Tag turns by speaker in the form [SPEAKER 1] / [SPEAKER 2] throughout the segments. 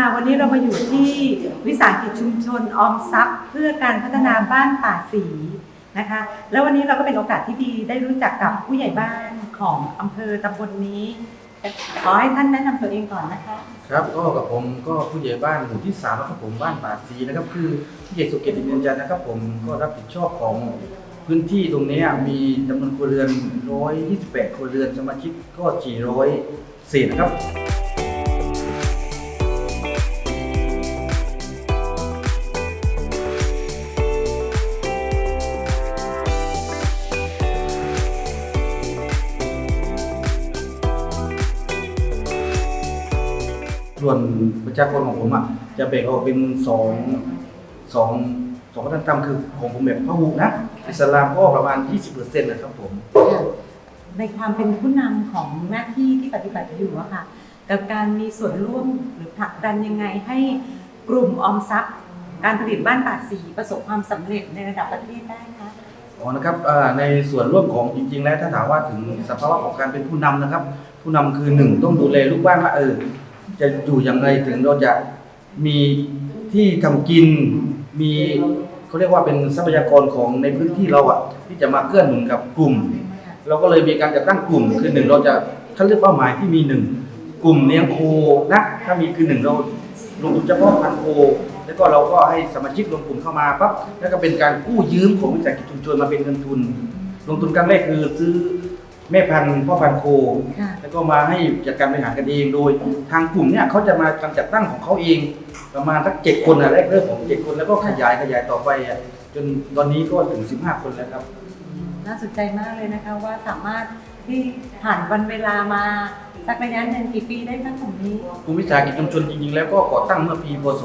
[SPEAKER 1] ค่ะวันนี้เรามาอยู่ที่วิสาหกิจชุมชนออมทรัพย์ เพื่อการพัฒนาบ้านป่าสีนะคะ แล้ววันนี้เราก็เป็นโอกาสที่ดีได้รู้จักกับผู้ใหญ่บ้านของอำเภอตำบลนี้ ขอให้ท่านแนะนำตัวเองก่อนนะคะ
[SPEAKER 2] ครับก็กับผมก็ผู้ใหญ่บ้านหมู่ที่สามนะครับผมบ้านป่าซีนะครับคือผู้ใหญ่สุเกติเนียนจันทร์นะครับผมก็รับผิดชอบของพื้นที่ตรงนี้มีจำนวนครัวเรือน 128 ครัวเรือนสมาชิกก็ 400เศษนะครับ ประชากรของผมอะจะแบ่งออกเป็นสองสองสองวัฒนธรรมคือของผมแบบพหุนะอิสลามก็ประมาณ 20%นะครับผม
[SPEAKER 1] ในความเป็นผู้นำของหน้าที่ที่ปฏิบัติอยู่อะค่ะ กับการมีส่วนร่วมหรือผลักดันยังไงให้กลุ่มออมทรัพย์ การผลิตบ้านป่าสีประสบความสำเร็จในระดับประเทศได้คะ
[SPEAKER 2] อ๋อนะครับอ่าในส่วนร่วมของจริงๆ แล้วถ้าถามว่าถึงสภาวะของการเป็นผู้นำนะครับ ผู้นำคือหนึ่งต้องดูแลลูกบ้านว่าเออ จะอยู่อย่างไรถึงเราจะมีที่ทำกิน มีเขาเรียกว่าเป็นทรัพยากรของในพื้นที่เราอะ ที่จะมาเกื้อหนุนกับกลุ่ม เราก็เลยมีการจัดตั้งกลุ่มคือหนึ่งเราจะเขาเรียกเป้าหมายที่มีหนึ่งกลุ่มเลี้ยงโคนะถ้ามีคือหนึ่งเราลงทุนเฉพาะพันโคแล้วก็เราก็ให้สมาชิกรวมกลุ่มเข้ามาปั๊บแล้วก็เป็นการกู้ยืมของวิสาหกิจชุมชนมาเป็นเงินทุน ลงทุนครั้งแรกคือซื้อ แม่พันธุ์พ่อพันธุ์โค
[SPEAKER 1] ค่ะ
[SPEAKER 2] แล้วก็มาให้จัดการบริหารกันเองโดย ทางกลุ่มเนี่ยเขาจะมาทำจัดตั้งของเขาเอง ประมาณสักเจ็ดคนนะแรกเริ่มของเจ็ดคนแล้วก็ขยายขยายต่อไปอะจนตอนนี้ก็ถึงสิบห้าคนแล้วครับ
[SPEAKER 1] น่าสนใจมากเลยนะคะว่าสามารถ ที่ผ่านวันเวลามาสักระยะหนึ่งกี่ปีได้คะกลุ่มนี้
[SPEAKER 2] กลุ่มวิสาหกิจชุมชนจริงๆแล้วก็ก่อตั้งเมื่อปีพศ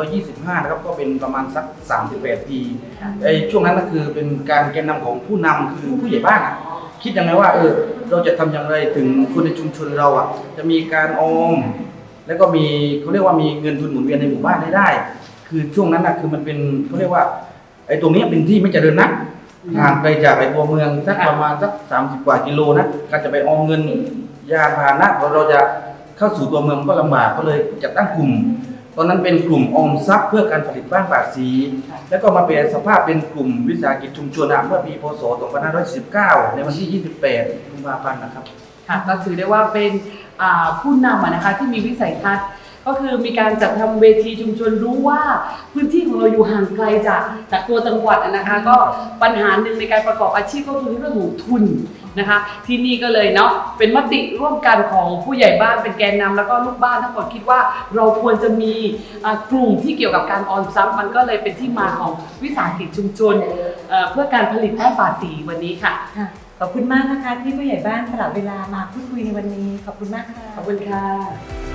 [SPEAKER 2] 2525 นะครับก็เป็นประมาณสัก 38 ปี
[SPEAKER 1] ค่ะ
[SPEAKER 2] ไอ้ช่วงนั้นก็คือเป็นการแกนนำของผู้นำคือผู้ใหญ่บ้านอะคิดยังไงว่าเออเราจะทำอย่างไรถึงคนในชุมชนเราอะจะมีการออม แล้วก็มีเขาเรียกว่ามีเงินทุนหมุนเวียนในหมู่บ้านได้ได้ คือช่วงนั้นนะคือมันเป็นเขาเรียกว่าไอ้ตรงเนี้ยเป็นที่ไม่เจริญนัก ห่างไปจากไอ้ตัวเมืองสักประมาณสัก30กว่ากิโลนะการจะไปออมเงินยานพาหนะเราเราจะเข้าสู่ตัวเมืองก็ลำบากก็เลยจัดตั้งกลุ่ม ตอนนั้นเป็นกลุ่มออมทรัพย์เพื่อการผลิตบ้านป่าสี แล้วก็มาเปลี่ยนสภาพเป็นกลุ่มวิสาหกิจชุมชนอะเมื่อปีพศ2519ในวันที่ 28กุมภาพันธ์นะครับ
[SPEAKER 3] ค่ะก็ถือได้ว่าเป็นอ่าผู้นำอะนะคะที่มีวิสัยทัศน์ ก็คือมีการจัดทำเวทีชุมชนรู้ว่าพื้นที่ของเราอยู่ห่างไกลจากจากตัวจังหวัดอะนะคะ ก็ปัญหาหนึ่งในการประกอบอาชีพก็คือเรื่องของทุนนะคะ ที่นี่ก็เลยเนาะเป็นมติร่วมกันของผู้ใหญ่บ้านเป็นแกนนำแล้วก็ลูกบ้านทั้งหมดคิดว่าเราควรจะมีอ่ากลุ่มที่เกี่ยวกับการออมทรัพย์มันก็เลยเป็นที่มาของวิสาหกิจชุมชนเอ่อเพื่อการผลิตแป้งป่าสีวันนี้ค่ะ
[SPEAKER 1] ค่ะขอบคุณมากนะคะที่ผู้ใหญ่บ้านสละเวลามาพูดคุยในวันนี้ ขอบคุณมากค่ะ
[SPEAKER 3] ขอบคุณค่ะ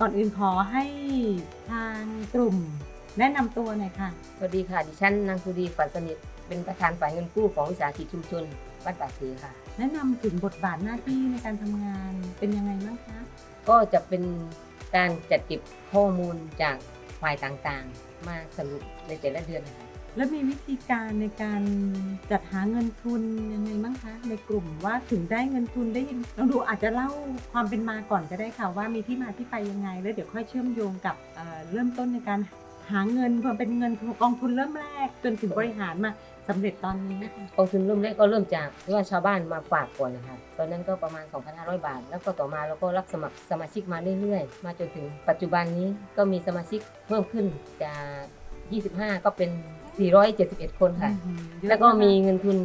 [SPEAKER 1] ก่อนอื่นขอให้ทางกลุ่มแนะนำตัวหน่อยค่ะ
[SPEAKER 4] สวัสดีค่ะ ดิฉันนางสุรีฝันสนิท เป็นประธานฝ่ายเงินกู้ของวิสาหกิจชุมชนบ้านป่าสีค่ะ
[SPEAKER 1] แนะนำถึงบทบาทหน้าที่ในการทำงานเป็นยังไงบ้างคะ
[SPEAKER 4] ก็จะเป็นการจัดเก็บข้อมูลจากฝ่ายต่างๆ มาสรุปในแต่ละเดือนนะคะ
[SPEAKER 1] แล้วมีวิธีการในการจัดหาเงินทุนยังไงบ้างคะในกลุ่มว่าถึงได้เงินทุนได้ยังลองดูอาจจะเล่าความเป็นมาก่อนก็ได้ค่ะ ว่ามีที่มาที่ไปยังไง แล้วเดี๋ยวค่อยเชื่อมโยงกับเอ่อเริ่มต้นในการหาเงินเพื่อเป็นเงินกองทุนเริ่มแรก จนถึงบริหารมาสำเร็จตอนนี้ค่ะ
[SPEAKER 4] กองทุนเริ่มแรกก็เริ่มจากที่ว่าชาวบ้านมาฝากก่อนนะคะตอนนั้นก็ประมาณ 2,500 บาท แล้วก็ต่อมาเราก็รับสมัครสมาชิกมาเรื่อยๆ มาจนถึงปัจจุบันนี้ก็มีสมาชิกเพิ่มขึ้นจาก 25 ก็เป็น 471 คนค่ะ
[SPEAKER 1] อืมเยอะ
[SPEAKER 4] แล้วก็มี
[SPEAKER 1] นะคะ
[SPEAKER 4] เงินทุน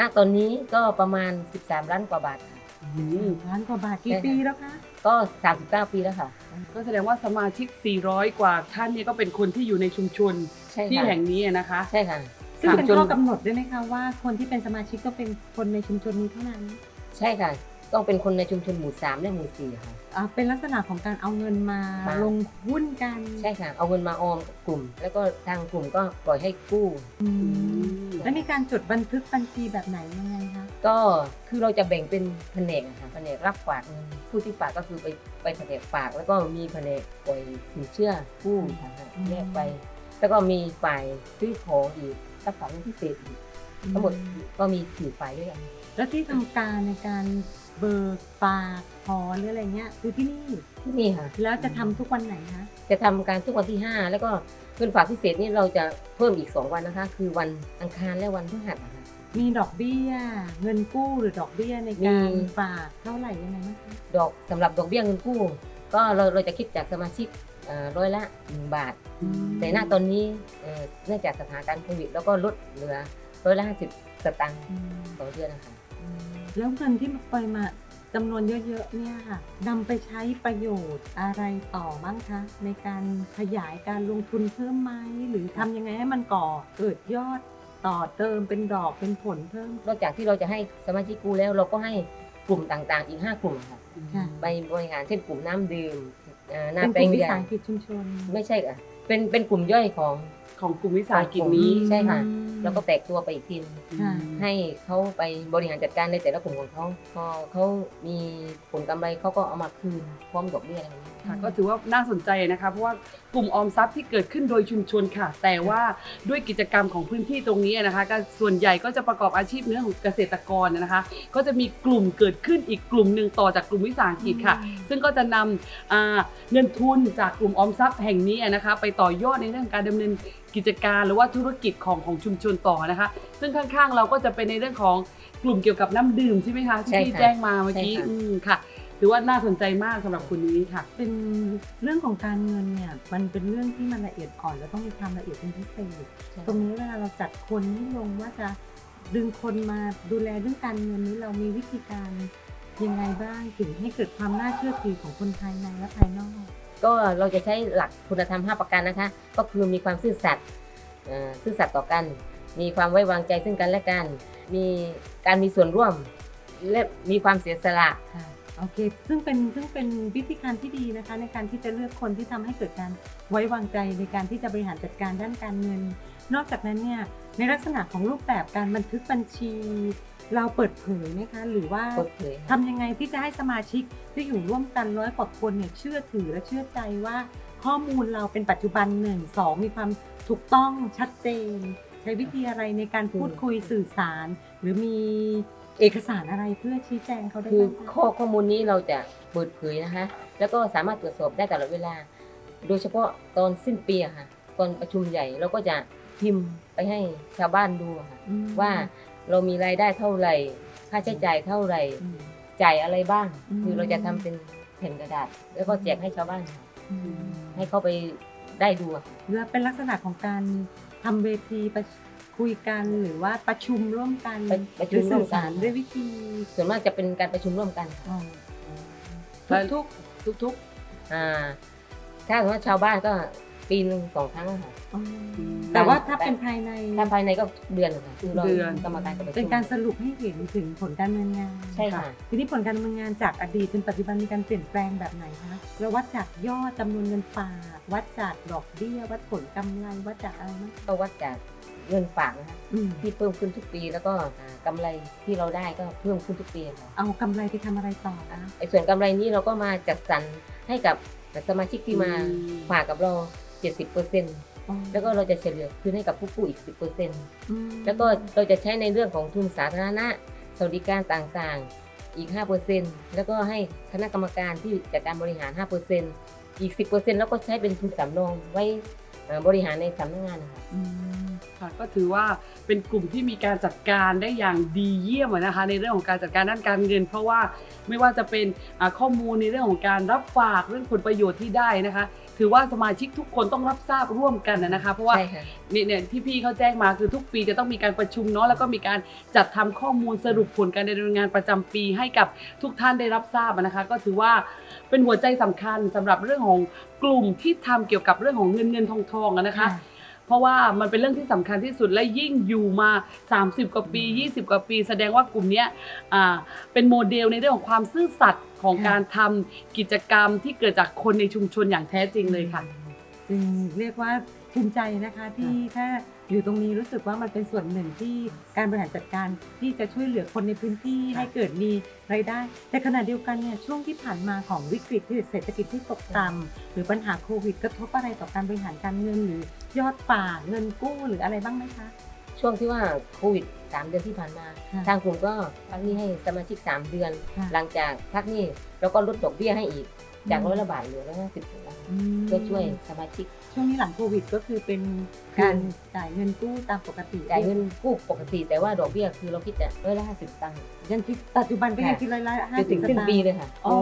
[SPEAKER 4] ณตอนนี้ก็ประมาณ 13 ล้านกว่าบาทค่ะ
[SPEAKER 1] อืมล้านกว่าบาทกี่ปีแล้วคะ
[SPEAKER 4] ก็ 39 ปีแล้วค่ะ
[SPEAKER 3] ก็แสดงว่าสมาชิก 400 กว่าท่านเนี่ยก็เป็นคนที่อยู่ในชุมชน
[SPEAKER 4] ใช่
[SPEAKER 3] ที่
[SPEAKER 4] ค่ะ
[SPEAKER 3] แห่งนี้อะนะคะ
[SPEAKER 4] ใช่ค่ะ
[SPEAKER 1] ซึ่งเป็น
[SPEAKER 3] จน
[SPEAKER 1] ข้อกำหนดด้วยไหมคะว่าคนที่เป็นสมาชิกต้องเป็นคนในชุมชนนี้เท่านั้น
[SPEAKER 4] ใช่ค่ะ ต้องเป็นคนในชุมชนหมู่สามและหมู่สี่ค่ะ
[SPEAKER 1] อ่าเป็นลักษณะของการเอาเงินมา
[SPEAKER 4] มา
[SPEAKER 1] ลงหุ้นกัน
[SPEAKER 4] ใช่ค่ะ เอาเงินมาออมกับกลุ่ม แล้วก็ทางกลุ่มก็ปล่อยให้กู้
[SPEAKER 1] อืมแล้วมีการจดบันทึกบัญชีแบบไหนยังไงคะ
[SPEAKER 4] ก็คือเราจะแบ่งเป็นแผนกอะค่ะแผนกรับฝากเงินผู้ที่ฝากก็คือไปไปแผนกฝาก แล้วก็มีแผนกปล่อยสินเชื่อกู้ค่ะแยกไป แล้วก็มีฝ่ายซื้อของอีกรับฝากเงินพิเศษอีกทั้งหมดก็มีสี่ฝ่ายด้วยกัน
[SPEAKER 1] แล้วที่ทำการในการ เบิกฝากถอนหรืออะไรเงี้ยคือที่นี่
[SPEAKER 4] ที่นี่ค่ะ
[SPEAKER 1] แล้วจะทำทุกวันไหนคะ
[SPEAKER 4] จะทำการทุกวันที่ 5 แล้วก็เงินฝากพิเศษนี่เราจะเพิ่มอีก 2 วันนะคะ คือวันอังคารและวันพฤหัสนะคะ
[SPEAKER 1] มีดอกเบี้ย เงินกู้หรือดอกเบี้ยในการ
[SPEAKER 4] มี
[SPEAKER 1] ฝากเท่าไหร่ยังไงบ้างคะ
[SPEAKER 4] ดอกสำหรับดอกเบี้ยเงินกู้ ก็เราเราจะคิดจากสมาชิกเอ่อร้อยละ 1 บาท แต่ณตอนนี้เอ่อเนื่องจากสถานการณ์โควิดแล้วก็ลดเหลือร้อยละ50สตางค์
[SPEAKER 1] อืม
[SPEAKER 4] ต่อเดือนนะคะ
[SPEAKER 1] แล้วเงินที่ปล่อยมาจำนวนเยอะๆเนี่ยค่ะนำไปใช้ประโยชน์อะไรต่อบ้างคะ ในการขยายการลงทุนเพิ่มไหมหรือทำยังไงให้มันก่อเกิดยอดต่อเติมเป็นดอกเป็นผลเพิ่ม
[SPEAKER 4] นอกจากที่เราจะให้สมาชิกกู้แล้วเราก็ให้กลุ่มต่างๆ อีก 5 กลุ่มค่ะ
[SPEAKER 1] ค่ะ
[SPEAKER 4] ไปบริหารเช่นกลุ่มน้ำดื่มเอ่อ
[SPEAKER 1] เป็น
[SPEAKER 4] น้ำ
[SPEAKER 1] ก
[SPEAKER 4] แปล
[SPEAKER 1] ลุ่
[SPEAKER 4] ง
[SPEAKER 1] มวิ
[SPEAKER 4] ใหญ่
[SPEAKER 1] สาหกิจชุมชน
[SPEAKER 4] ไม่ใช่ค่ะเป็นเป็นกลุ่มย่อยของ
[SPEAKER 3] ของกลุ่มวิสาหกิจนี้
[SPEAKER 4] ใช่ค่ะ
[SPEAKER 1] อืม
[SPEAKER 4] แล้วก็แตกตัวไปอีกทีหนึ่ง
[SPEAKER 1] ค่ะ
[SPEAKER 4] ให้เขาไปบริหารจัดการในแต่ละกลุ่มของเขาพอเขามีผลกำไรเขาก็เอามาคืนพร้อมดอกเบี้ยอะไรอย่างนี้
[SPEAKER 3] ค่ะก็ถือว่าน่าสนใจนะคะเพราะว่ากลุ่มออมทรัพย์ที่เกิดขึ้นโดยชุมชนค่ะ แต่ว่าด้วยกิจกรรมของพื้นที่ตรงนี้นะคะก็ส่วนใหญ่ก็จะประกอบอาชีพเนื้อของเกษตรกรนะคะ ก็จะมีกลุ่มเกิดขึ้นอีกกลุ่มหนึ่งต่อจากกลุ่มวิสาหกิจค่ะ ซึ่งก็จะนำอ่าเงินทุนจากกลุ่มออมทรัพย์แห่งนี้นะคะไปต่อยอดในเรื่องการดำเนินกิจการหรือว่าธุรกิจของของชุมชนต่อนะคะ ซึ่งข้างๆเราก็จะเป็นในเรื่องของกลุ่มเกี่ยวกับน้ำดื่มใช่ไหมคะที่
[SPEAKER 4] ใช่
[SPEAKER 3] พี่
[SPEAKER 4] ค่ะ
[SPEAKER 3] แจ้งมาเมื่อกี้
[SPEAKER 4] ใช่ค่ะ
[SPEAKER 3] อืมค่ะถือว่าน่าสนใจมากสำหรับคุณนี้ค่ะ
[SPEAKER 1] เป็นเรื่องของการเงินเนี่ยมันเป็นเรื่องที่มันละเอียดอ่อน และต้องมีความละเอียดเป็นพิเศษตรงนี้เวลาเราจัดคนนี่ลงว่าจะดึงคนมาดูแลเรื่องการเงินนี้เรามีวิธีการยังไงบ้างถึงให้เกิดความน่าเชื่อถือของคนภายในและภายนอก
[SPEAKER 4] ก็เราจะใช้หลักคุณธรรม 5 ประการนะคะ ก็คือมีความซื่อสัตย์เอ่อซื่อสัตย์ต่อกัน มีความไว้วางใจซึ่งกันและกัน มีการมีส่วนร่วมและมีความเสียสละ
[SPEAKER 1] ค่ะ โอเค ซึ่งเป็นซึ่งเป็นวิธีการที่ดีนะคะในการที่จะเลือกคนที่ทำให้เกิดการไว้วางใจในการที่จะบริหารจัดการด้านการเงิน นอกจากนั้นเนี่ยในลักษณะของรูปแบบการบันทึกบัญชี เราเปิดเผยไหมคะ หรือว่า
[SPEAKER 4] เปิดเผยค่ะ
[SPEAKER 1] ทำยังไงที่จะให้สมาชิกที่อยู่ร่วมกันร้อยกว่าคนเนี่ยเชื่อถือและเชื่อใจว่า ข้อมูลเราเป็นปัจจุบันหนึ่งสองมีความถูกต้องชัดเจน ใช้วิธีอะไรในการพูดคุยสื่อสาร หรือมี เอกสารอะไรเพื่อชี้แจงเขาได้
[SPEAKER 4] คือ
[SPEAKER 1] บ้างคะ
[SPEAKER 4] ข้อข้อมูลนี้เราจะเปิดเผยนะคะ แล้วก็สามารถตรวจสอบได้ตลอดเวลา โดยเฉพาะตอนสิ้นปีอะค่ะ ตอนประชุมใหญ่เราก็จะพิมพ์ไปให้ชาวบ้านดูอะค่ะ
[SPEAKER 1] อืม
[SPEAKER 4] ว่าเรามีรายได้เท่าไหร่ ค่าใช้จ่ายเท่าไหร่
[SPEAKER 1] อืม
[SPEAKER 4] จ่ายอะไรบ้าง
[SPEAKER 1] อืม
[SPEAKER 4] คือเราจะทำเป็นแผ่นกระดาษ แล้วก็แจกให้ชาวบ้านค่ะ
[SPEAKER 1] อืม
[SPEAKER 4] ให้เขาไปได้ดูอะค่ะ
[SPEAKER 1] และเป็นลักษณะของการทำเวทีประ คุยกันหรือว่าประชุมร่วมกัน
[SPEAKER 4] ประประ
[SPEAKER 1] ห
[SPEAKER 4] ชุ
[SPEAKER 1] รือ
[SPEAKER 4] มร่
[SPEAKER 1] สื่
[SPEAKER 4] ว
[SPEAKER 1] อ
[SPEAKER 4] มกั
[SPEAKER 1] สาน รด้วยวิธี
[SPEAKER 4] ส่วนมากจะเป็นการประชุมร่วมกันค่ะ
[SPEAKER 1] อ๋อทุก
[SPEAKER 3] ทุก
[SPEAKER 4] อ่า ถ้าสมมติว่าชาวบ้านก็ปีหนึ่งสองครั้งอะค่ะ
[SPEAKER 1] ๆอ๋อแต่ว่าถ้าเป็นภายใน
[SPEAKER 4] ถ้าภายในก็เดือนอะค่ะคือเรา
[SPEAKER 3] เดือน
[SPEAKER 4] กรรมการจะประชุม
[SPEAKER 1] เป็นการสรุปให้เห็นถึงผลการดำเนินงาน
[SPEAKER 4] ใช่ค่ะ
[SPEAKER 1] ทีนี้ผลการดำเนินงานจากอดีตจนปัจจุบันมีการเปลี่ยนแปลงแบบไหนคะเราวัดจากยอดจำนวนเงินฝากวัดจากดอกเบี้ย วัดผลกำไรวัดจากอะไรมั้ง
[SPEAKER 4] ก็วัดจาก เงินฝากนะคะ
[SPEAKER 1] อืม
[SPEAKER 4] ที่เพิ่มขึ้นทุกปี แล้วก็อ่ากำไรที่เราได้ก็เพิ่มขึ้นทุกปีค่ะ
[SPEAKER 1] เอากำไรไปทำอะไรต่อคะ
[SPEAKER 4] ไอ้ส่วนกำไรนี้เราก็มาจัดสรรให้กับสมาชิกที่มา
[SPEAKER 3] อืม
[SPEAKER 4] ฝากกับเรา 70%แล้วก็เราจะเฉลี่ยคืนให้กับผู้กู้อีก 10%
[SPEAKER 1] อืม
[SPEAKER 4] แล้วก็เราจะใช้ในเรื่องของทุนสาธารณะสวัสดิการต่างๆอีก 5%แล้วก็ให้คณะกรรมการที่จัดการบริหาร 5%อีก 10%แล้วก็ใช้เป็นทุนสำรองไว้เอ่อบริหารในสำนักงานนะคะ
[SPEAKER 1] อืม
[SPEAKER 3] ค่ะ ก็ถือว่าเป็นกลุ่มที่มีการจัดการได้อย่างดีเยี่ยมอะนะคะ ในเรื่องของการจัดการด้านการเงิน เพราะว่าไม่ว่าจะเป็นอ่าข้อมูลในเรื่องของการรับฝากเรื่องผลประโยชน์ที่ได้นะคะ ถือว่าสมาชิกทุกคนต้องรับทราบร่วมกันนะคะเพราะว่า
[SPEAKER 4] ใช่ค่ะ
[SPEAKER 3] เนี่ยเนี่ยที่พี่เขาแจ้งมาคือทุกปีจะต้องมีการประชุมเนาะแล้วก็มีการจัดทำข้อมูลสรุปผลการดำเนินงานประจำปี ให้กับทุกท่านได้รับทราบอะนะคะ ก็ถือว่าเป็นหัวใจสำคัญสำหรับเรื่องของกลุ่มที่ทำเกี่ยวกับเรื่องของเงินเงินทองทองอะนะคะ เพราะว่ามันเป็นเรื่องที่สำคัญที่สุดและยิ่งอยู่มา 30 กว่าปี 20 กว่าปี แสดงว่ากลุ่มเนี้ยอ่าเป็นโมเดลในเรื่องของความซื่อสัตย์ของ
[SPEAKER 1] ค่ะ
[SPEAKER 3] การทำกิจกรรมที่เกิดจากคนในชุมชนอย่างแท้จริงเลยค่ะ
[SPEAKER 1] จึงเรียกว่าภูมิใจนะคะที่ถ้า อยู่ตรงนี้รู้สึกว่ามันเป็นส่วนหนึ่งที่การบริหารจัดการที่จะช่วยเหลือคนในพื้นที่ให้เกิดมีรายได้ แต่ขณะเดียวกันเนี่ยช่วงที่ผ่านมาของวิกฤตที่เศรษฐกิจที่ตกต่ำหรือปัญหาโควิดกระทบอะไรต่อการบริหารการเงินหรือยอดฝากเงินกู้หรืออะไรบ้างไหมคะ
[SPEAKER 4] ช่วงที่ว่าโควิด3เดือนที่ผ่านมา
[SPEAKER 1] ค่ะ
[SPEAKER 4] ทางกลุ่มก็พักหนี้ให้สมาชิก 3 เดือน
[SPEAKER 1] ค่ะ
[SPEAKER 4] หลังจากพักหนี้แล้วก็ลดดอกเบี้ยให้อีก จากร้อยละบาทเหลือร้อยห้าสิบ
[SPEAKER 1] อืม
[SPEAKER 4] เพื่อช่วยสมาชิก
[SPEAKER 1] ช่วงนี้หลังโควิดก็คือเป็นการจ่ายเงินกู้ตามปกติ
[SPEAKER 4] จ่ายเงินกู้ปกติแต่ว่าดอกเบี้ยคือเราคิดจะร้อยละห้าสิบตังค์
[SPEAKER 1] ยังคิดปัจจุบันก็ยัง
[SPEAKER 4] ค่ะ
[SPEAKER 1] คิดร้อยละห้า
[SPEAKER 4] จน
[SPEAKER 1] สิ
[SPEAKER 4] ถึ
[SPEAKER 1] บ
[SPEAKER 4] งสิ้นปีเลยค่ะ
[SPEAKER 1] อ๋อ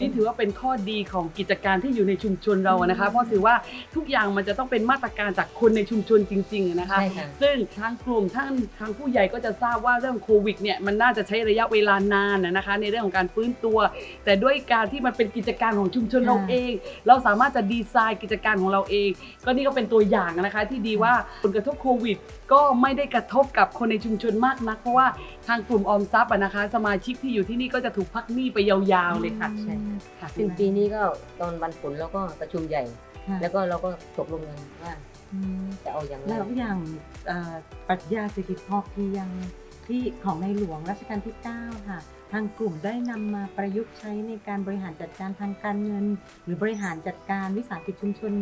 [SPEAKER 3] นี่ถือว่าเป็นข้อดีของกิจการที่อยู่ในชุมชนเราอะนะคะ เพราะถือว่าทุกอย่างมันจะต้องเป็นมาตรการจากคนในชุมชนจริงๆอะนะคะ
[SPEAKER 4] ใช่ค่ะ
[SPEAKER 3] ซึ่งทางกลุ่มท่านทางผู้ใหญ่ก็จะทราบว่าเรื่องโควิดเนี่ยมันน่าจะใช้ระยะเวลานานนะนะคะ ในเรื่องของการฟื้นตัว แต่ด้วยการที่มันเป็นกิจการของชุมชนเราเอง เราสามารถจะดีไซน์กิจการของเราเอง ก็นี่ก็เป็นตัวอย่างนะคะ ที่ดีว่าผลกระทบโควิด ก็ไม่ได้กระทบกับคนในชุมชนมากนัก เพราะว่าทางกลุ่มออมทรัพย์อะนะคะ สมาชิกที่อยู่ที่นี่ก็จะถูกพักหนี้ไปยาวๆเลยค่ะ
[SPEAKER 4] ใช่
[SPEAKER 3] ค่ะ
[SPEAKER 4] สิ้นปีนี้ก็ตอนวันฝนเราก็ประชุมใหญ่
[SPEAKER 1] ค่ะ
[SPEAKER 4] แล้วก็เราก็ตกลงกันว่า
[SPEAKER 1] อืม
[SPEAKER 4] จะเอาอย่างไร
[SPEAKER 1] แล้วอย่างเอ่อปรัชญาเศรษฐกิจพอเพียงที่ของในหลวงรัชกาลที่ 9 ค่ะ ทางกลุ่มได้นำมาประยุกต์ใช้ในการบริหารจัดการทางการเงิน หรือบริหารจัดการวิสาหกิจชุมชน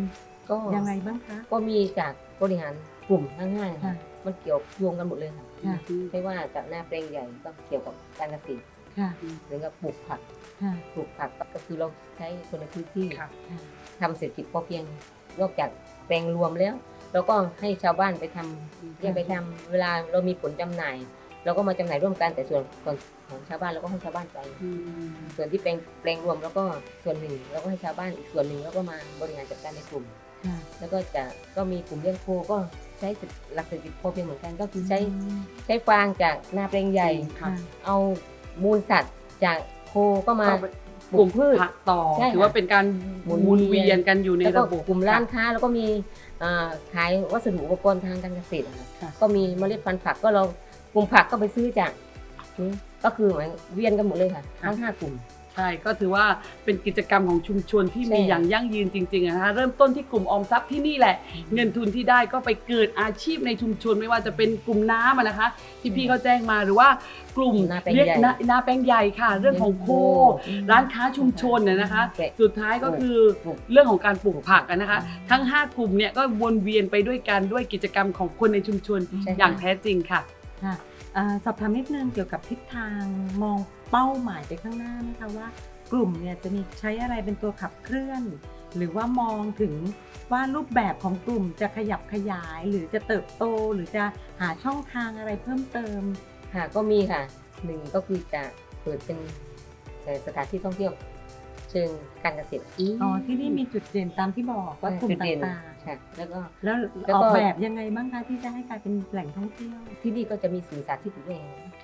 [SPEAKER 4] ก็
[SPEAKER 1] ยังไงบ้างคะ
[SPEAKER 4] ก็มีจากบริหารกลุ่มทั้งห้า
[SPEAKER 1] ค่ะ
[SPEAKER 4] ค่ะมันเกี่ยวโยงกันหมดเลยค่ะ
[SPEAKER 1] ค่ะ
[SPEAKER 4] ไม่ว่าจากหน้าแปลงใหญ่ก็เกี่ยวกับการเกษตร
[SPEAKER 1] ค่ะ
[SPEAKER 4] หรือกับปลูกผัก
[SPEAKER 1] ค่ะ
[SPEAKER 4] ปลูกผักก็คือเราใช้คนในพื้นที่
[SPEAKER 3] ค่ะ
[SPEAKER 1] ค่ะ
[SPEAKER 4] ทำเศรษฐกิจพอเพียงนอกจากแปลงรวมแล้ว เราก็ให้ชาวบ้านไปทำเรียกไปทำเวลาเรามีผลจำหน่าย เราก็มาจำหน่ายร่วมกันแต่ส่วนของของชาวบ้านเราก็ให้ชาวบ้านไป ส่วนที่แปลงแปลงรวมแล้วก็ส่วนหนึ่งเราก็ให้ชาวบ้านอีกส่วนหนึ่งแล้วก็มาบริหารจัดการในกลุ่ม
[SPEAKER 1] ค่ะ
[SPEAKER 4] แล้วก็จะก็มีกลุ่มเลี้ยงโคก็ใช้หลักเศรษฐกิจพอเพียงเหมือนกันก็คือใช้
[SPEAKER 1] อืม
[SPEAKER 4] ใช้ฟางจากนาแปลงใหญ่
[SPEAKER 3] ค่ะ
[SPEAKER 4] เอามูลสัตว์จากโคก็มา
[SPEAKER 3] เอาไป
[SPEAKER 4] ปลูกพืช
[SPEAKER 3] ผักต่อ
[SPEAKER 4] ใช่ค่ะ
[SPEAKER 3] ถือว่าเป็นการ
[SPEAKER 4] หมุน
[SPEAKER 3] หมุน
[SPEAKER 4] เวี
[SPEAKER 3] เวี
[SPEAKER 4] ยน
[SPEAKER 3] ยนกันอยู่ใน
[SPEAKER 4] แล้วก็
[SPEAKER 3] ระบบ
[SPEAKER 4] กลุ่มร้านค้าแล้วก็มีเอ่อขายวัสดุอุปกรณ์ทางการเกษตรอะค่ะ
[SPEAKER 3] ค่ะ
[SPEAKER 4] ก็มีเมล็ดพันธุ์ผักก็เรา กลุ่มผักก็ไปซื้อจากนี่ก็คือเหมือนเวียนกันหมดเลยค่ะทั้งห้ากลุ่ม
[SPEAKER 3] ใช่ก็ถือว่าเป็นกิจกรรมของชุมชนที่
[SPEAKER 4] ใช่
[SPEAKER 3] มีอย่างยั่งยืนจริงๆอะนะคะเริ่มต้นที่กลุ่มออมทรัพย์ที่นี่แหละ เงินทุนที่ได้ก็ไปเกิดอาชีพในชุมชนไม่ว่าจะเป็นกลุ่มน้ำอะนะคะ ที่พี่เขาแจ้งมาหรือว่ากลุ่ม
[SPEAKER 4] นาแปลง
[SPEAKER 3] เรียก
[SPEAKER 4] ใหญ่
[SPEAKER 3] นานาแปลงใหญ่ค่ะ เรื่องของโคร้านค้าชุมชนน่ะนะคะ
[SPEAKER 4] แปะ
[SPEAKER 3] สุดท้ายก็คือ
[SPEAKER 4] ปลูก
[SPEAKER 3] เรื่องของการปลูกผักอะนะคะ ทั้ง 5 กลุ่มเนี่ยก็วนเวียนไปด้วยกันด้วยกิจกรรมของคนในชุมชน
[SPEAKER 4] ใช่
[SPEAKER 3] อย่างแท้จริงค่ะ
[SPEAKER 1] ค่ะอ่อสอบถามนิดนึงเกี่ยวกับทิศทางมองเป้าหมายไปข้างหน้าไหมคะว่ากลุ่มเนี่ยจะมีใช้อะไรเป็นตัวขับเคลื่อน หรือว่ามองถึงว่ารูปแบบของกลุ่มจะขยับขยายหรือจะเติบโตหรือจะหาช่องทางอะไรเพิ่มเติม
[SPEAKER 4] ค่ะก็มีค่ะหนึ่งก็คือจะเปิดเป็นสถานที่ท่องเที่ยว เชิงการเกษตร
[SPEAKER 1] อ๋อที่นี่มีจุดเด่นตามที่บอกว่ากลุ่ม
[SPEAKER 4] จุด
[SPEAKER 1] ต
[SPEAKER 4] เด่น่า
[SPEAKER 1] ง
[SPEAKER 4] ค่ะแล้วก็
[SPEAKER 1] ๆแล้ว
[SPEAKER 4] แล้ว
[SPEAKER 1] อ
[SPEAKER 4] ก็
[SPEAKER 1] อกแบบยังไงบ้างคะที่จะให้กลายเป็นแหล่งท่องเที่ยว
[SPEAKER 4] ที่นี่ก็จะมีสื่อสาธิตอยู่ด้วย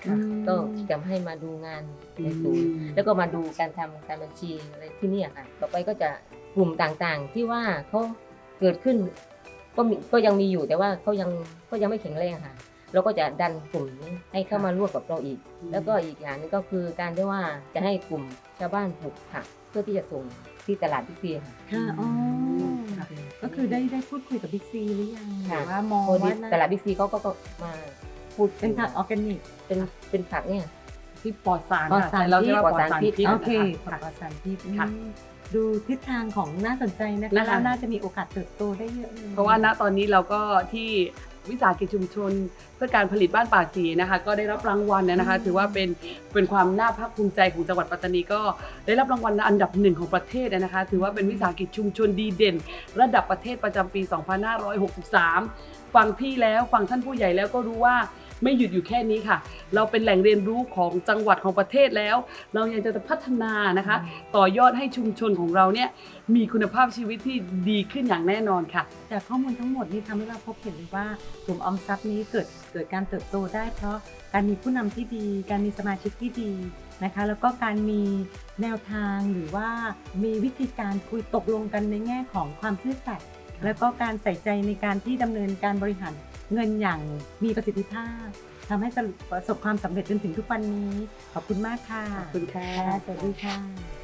[SPEAKER 1] อืม
[SPEAKER 4] ก็จะให้มาดูงานในศูนย์แล้วก็มาดูการทำการบัญชีอะไรที่เนี่ยค่ะ ต่อไปก็จะกลุ่มต่างๆ ที่ว่าเขาเกิดขึ้นก็มีก็ยังมีอยู่แต่ว่าเขายังก็ยังไม่แข็งแรงค่ะเราก็จะดันกลุ่มนี้ให้เข้ามาร่วมกับเราอีก แล้วก็อีกอย่างหนึงก็คือการที่ว่าจะให้กลุ่มชาวบ้านปลูกผัก เพื่อที่จะส่งที่ตลาดพิเศษค่ะ
[SPEAKER 1] ค่ะอ๋อ
[SPEAKER 3] ค่ะ
[SPEAKER 1] ก็คือได้ได้พูดคุยกับบิ๊กซีหรือยังห
[SPEAKER 4] ค่ะ
[SPEAKER 1] รือว่ามอง
[SPEAKER 4] พอดี
[SPEAKER 1] ว่าน่า
[SPEAKER 4] ตลาดบิ๊กซีเขาก็ก็มาพูด
[SPEAKER 1] เป็นผักออร์แกนิก
[SPEAKER 4] เป็นเป็นผักเนี่ย
[SPEAKER 3] ที่ปลอดสาร
[SPEAKER 1] ปลอด
[SPEAKER 3] ค่ะ
[SPEAKER 1] สาร
[SPEAKER 3] เราเรียกว่า
[SPEAKER 4] ป
[SPEAKER 3] ป
[SPEAKER 4] ล
[SPEAKER 3] ล
[SPEAKER 4] อ
[SPEAKER 3] อ
[SPEAKER 4] ด
[SPEAKER 3] ด
[SPEAKER 4] สา
[SPEAKER 3] สารร
[SPEAKER 4] พิ
[SPEAKER 3] พิ
[SPEAKER 4] ษ
[SPEAKER 3] ษ
[SPEAKER 1] โอเค
[SPEAKER 3] นะ
[SPEAKER 1] ผั
[SPEAKER 3] คะ
[SPEAKER 1] กปลอดสารพิษ
[SPEAKER 3] ค่ะ
[SPEAKER 1] อืมดูทิศทางของน่าสนใจนะคะ
[SPEAKER 3] นะคะ
[SPEAKER 1] แล้วน่าจะมีโอกาสเติบโตได้เยอะเลย
[SPEAKER 3] เพราะว่าณตอนนี้เราก็ที่ วิสาหกิจชุมชน เพื่อการผลิตบ้านป่าสีนะคะ ก็ได้รับรางวัลนะคะ ถือว่าเป็นเป็นความน่าภาคภูมิใจของจังหวัดปัตตานีก็ได้รับรางวัลอันดับหนึ่งของประเทศนะคะ ถือว่าเป็นวิสาหกิจชุมชนดีเด่น ระดับประเทศประจำปี 2563 ฟังพี่แล้วฟังท่านผู้ใหญ่แล้วก็รู้ว่า ไม่หยุดอยู่แค่นี้ค่ะ เราเป็นแหล่งเรียนรู้ของจังหวัดของประเทศแล้ว เรายังจะพัฒนานะคะ ต่อยอดให้ชุมชนของเราเนี่ยมีคุณภาพชีวิตที่ดีขึ้นอย่างแน่นอนค่ะ
[SPEAKER 1] จากข้อมูลทั้งหมดนี้ทำให้เราพบเห็นเลยว่ากลุ่มออมทรัพย์นี้เกิดเกิดการเติบโตได้เพราะการมีผู้นำที่ดี การมีสมาชิกที่ดีนะคะแล้วก็การมีแนวทางหรือว่ามีวิธีการคุยตกลงกันในแง่ของความซื่อสัตย์แล้วก็การใส่ใจในการที่ดำเนินการบริหาร เงินอย่างมีประสิทธิภาพทำให้ประสบความสำเร็จจนถึงทุกวันนี้ ขอบคุณมากค่ะ
[SPEAKER 3] ขอบคุณค่ะ
[SPEAKER 1] สวัสดีค่ะ